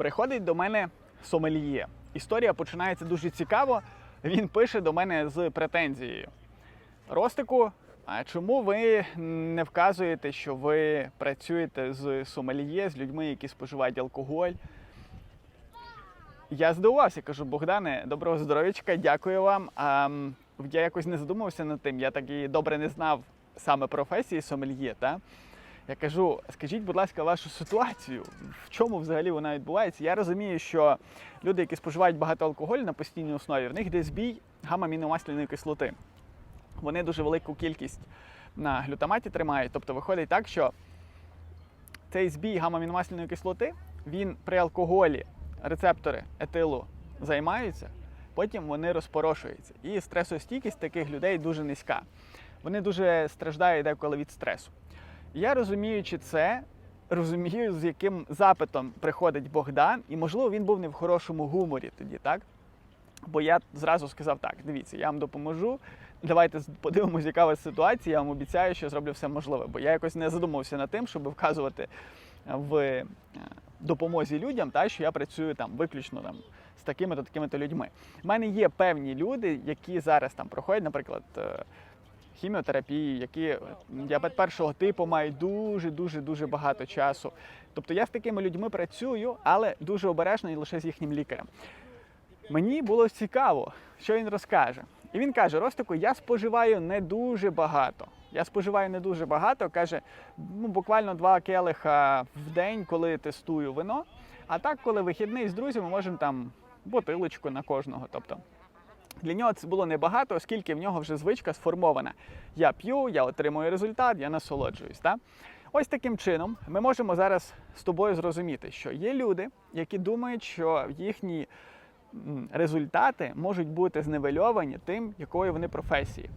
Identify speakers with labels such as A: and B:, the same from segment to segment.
A: Приходить до мене сомельє. Історія починається дуже цікаво. Він пише до мене з претензією. Ростику, а чому ви не вказуєте, що ви працюєте з сомельє, з людьми, які споживають алкоголь? Я здивувався, кажу, Богдане, доброго здоров'ячка, дякую вам. А, я якось не задумався над тим, я так і добре не знав саме професії сомельє. Та? Я кажу, скажіть, будь ласка, вашу ситуацію, в чому взагалі вона відбувається? Я розумію, що люди, які споживають багато алкоголю на постійній основі, в них йде збій гамма-міномасляної кислоти. Вони дуже велику кількість на глютаматі тримають. Тобто виходить так, що цей збій гамма-міномасляної кислоти, він при алкоголі рецептори етилу займаються, потім вони розпорошуються. І стресостійкість таких людей дуже низька. Вони дуже страждають деколи від стресу. Я розуміючи це, розумію, з яким запитом приходить Богдан, і можливо він був не в хорошому гуморі тоді, так? Бо я зразу сказав так: дивіться, я вам допоможу. Давайте подивимося, яка у вас ситуація. Я вам обіцяю, що зроблю все можливе. Бо я якось не задумався над тим, щоб вказувати в е, допомозі людям, та що я працюю там виключно там з такими-то такими-то людьми. У мене є певні люди, які зараз там проходять, наприклад. Хіміотерапії, які е, діабет першого типу мають дуже дуже дуже багато часу. Тобто я з такими людьми працюю, але дуже обережно і лише з їхнім лікарем. Мені було цікаво, що він розкаже. І він каже: Ростику, я споживаю не дуже багато. Я споживаю не дуже багато. каже, ну буквально два келиха в день, коли тестую вино. А так, коли вихідний з друзями, можемо там бутилочку на кожного. Тобто для нього це було небагато, оскільки в нього вже звичка сформована. Я п'ю, я отримую результат, я насолоджуюсь. Так? Ось таким чином ми можемо зараз з тобою зрозуміти, що є люди, які думають, що їхні результати можуть бути зневельовані тим, якої вони професії.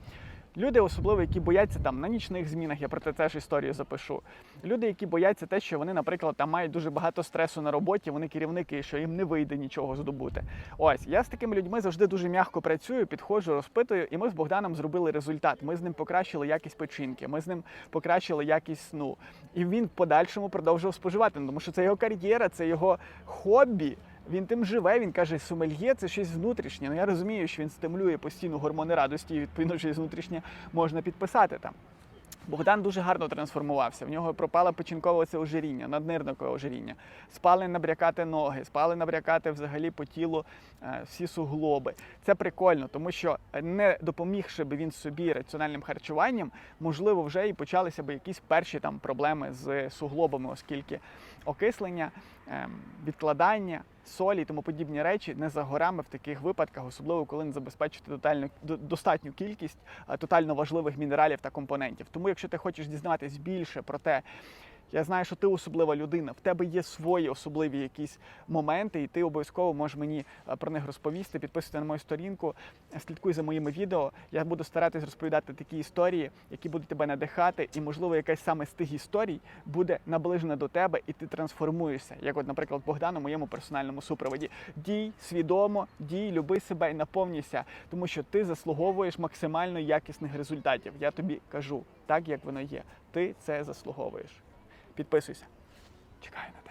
A: Люди, особливо, які бояться там на нічних змінах, я про це теж історію запишу. Люди, які бояться те, що вони, наприклад, там мають дуже багато стресу на роботі, вони керівники, що їм не вийде нічого здобути. Ось я з такими людьми завжди дуже м'яко працюю, підходжу, розпитую, і ми з Богданом зробили результат. Ми з ним покращили якість печінки, ми з ним покращили якість сну. І він в подальшому продовжував споживати, ну, тому що це його кар'єра, це його хобі. Він тим живе, він каже, сомельє це щось внутрішнє. Ну я розумію, що він стимулює постійно гормони радості, і відповідно щось внутрішнє можна підписати там. Богдан дуже гарно трансформувався. В нього пропало печінкове це ожиріння, наднирникове ожиріння. Спали набрякати ноги, спали набрякати взагалі по тілу е, всі суглоби. Це прикольно, тому що е, не допомігши би він собі раціональним харчуванням, можливо, вже і почалися б якісь перші там проблеми з суглобами, оскільки окислення, ем, відкладання, солі і тому подібні речі не за горами в таких випадках, особливо коли не забезпечити тотальну до- достатню кількість е, тотально важливих мінералів та компонентів. Тому, якщо ти хочеш дізнатись більше про те, я знаю, що ти особлива людина, в тебе є свої особливі якісь моменти, і ти обов'язково можеш мені е, про них розповісти. Підписуйся на мою сторінку, е, слідкуй за моїми відео. Я буду старатись розповідати такі історії, які будуть тебе надихати, і, можливо, якась саме з тих історій буде наближена до тебе, і ти трансформуєшся. Як, от, наприклад, Богдан у моєму персональному супроводі. Дій свідомо, дій, люби себе і наповнюйся, тому що ти заслуговуєш максимально якісних результатів. Я тобі кажу, так як воно є. Ти це заслуговуєш. Підписуйся. Чекаю на